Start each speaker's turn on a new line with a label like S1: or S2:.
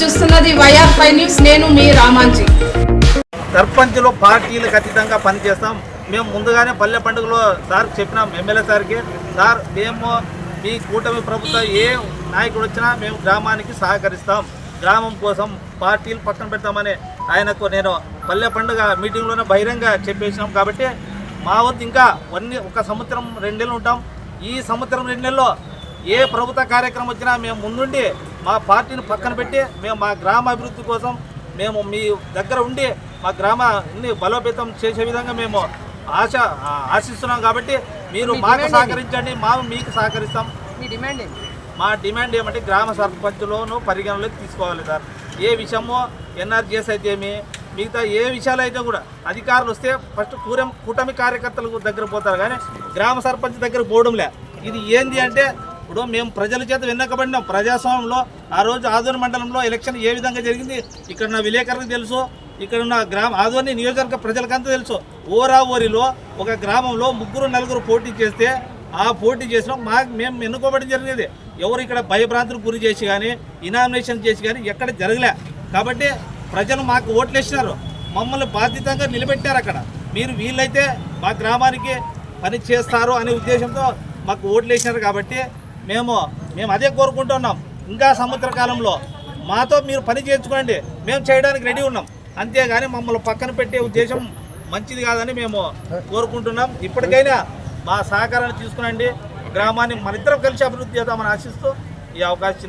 S1: చూస్తున్నది YR five news. నేను మీ రామాంజీ.
S2: సర్పంచ్లో పార్టీలు ఖచ్చితంగా పనిచేస్తాం. మేము ముందుగానే పల్లె పండుగలో సార్ చెప్పినాం ఎమ్మెల్యే సార్కి. సార్ మేము మీ కూటమి ప్రభుత్వం ఏ నాయకుడు వచ్చినా మేము గ్రామానికి సహకరిస్తాం. గ్రామం కోసం పార్టీలు పక్కన పెడతామని ఆయనకు నేను పల్లె పండుగ మీటింగ్లోనే బహిరంగ చెప్పేసినాం. కాబట్టి మా వద్ద ఇంకా వన్ ఒక సంవత్సరం రెండేళ్ళు ఉంటాం. ఈ సంవత్సరం రెండేళ్ళలో ఏ ప్రభుత్వ కార్యక్రమం వచ్చినా మేము ముందుండి మా పార్టీని పక్కన పెట్టి మేము మా గ్రామ అభివృద్ధి కోసం మేము మీ దగ్గర ఉండి మా గ్రామాన్ని బలోపేతం చేసే విధంగా మేము ఆశ ఆశిస్తున్నాం కాబట్టి మీరు మాకు సహకరించండి మా మీకు సహకరిస్తాం.
S3: మీ డిమాండ్ ఏంటి?
S2: మా డిమాండ్ ఏమంటే గ్రామ సర్పంచులను పరిగణలోకి తీసుకోవాలి సార్. ఏ విషయమో ఎన్ఆర్జీఎస్ అయితే ఏమి మిగతా ఏ విషయాలు అయితే కూడా అధికారులు వస్తే ఫస్ట్ కూరం కూటమి కార్యకర్తల దగ్గర పోతారు కానీ గ్రామ సర్పంచ్ దగ్గర పోవడంలే. ఇది ఏంది అంటే ఇప్పుడు మేము ప్రజల చేత వెన్నకబడినాం. ప్రజాస్వామ్యంలో ఆ రోజు ఆదోని మండలంలో ఎలక్షన్ ఏ విధంగా జరిగింది ఇక్కడ ఉన్న విలేకరులకు తెలుసు ఇక్కడ ఉన్న గ్రామ ఆదోని నియోజకవర్గ ప్రజలకంతా తెలుసు. ఓరా ఓరిలో ఒక గ్రామంలో ముగ్గురు నలుగురు పోటీ చేస్తే ఆ పోటీ చేసినాం మాకు మేము ఎన్నుకోబడి జరిగేది. ఎవరు ఇక్కడ భయభ్రాంతులకు గురి చేసి కానీ ఇనామినేషన్ చేసి కానీ ఎక్కడ జరగలే. కాబట్టి ప్రజలు మాకు ఓట్లు వేసినారు మమ్మల్ని బాధ్యతంగా నిలబెట్టారు అక్కడ. మీరు వీళ్ళైతే మా గ్రామానికి పని చేస్తారు అనే ఉద్దేశంతో మాకు ఓట్లు వేసినారు కాబట్టి మేము మేము అదే కోరుకుంటున్నాం. ఇంకా సంవత్సర కాలంలో మాతో మీరు పని చేయించుకోండి. మేము చేయడానికి రెడీ ఉన్నాం. అంతేగాని మమ్మల్ని పక్కన పెట్టే ఉద్దేశం మంచిది కాదని మేము కోరుకుంటున్నాం. ఇప్పటికైనా మా సహకారాన్ని తీసుకునండి. గ్రామాన్ని మనిద్దరం కలిసి అభివృద్ధి చేద్దామని ఆశిస్తూ ఈ అవకాశం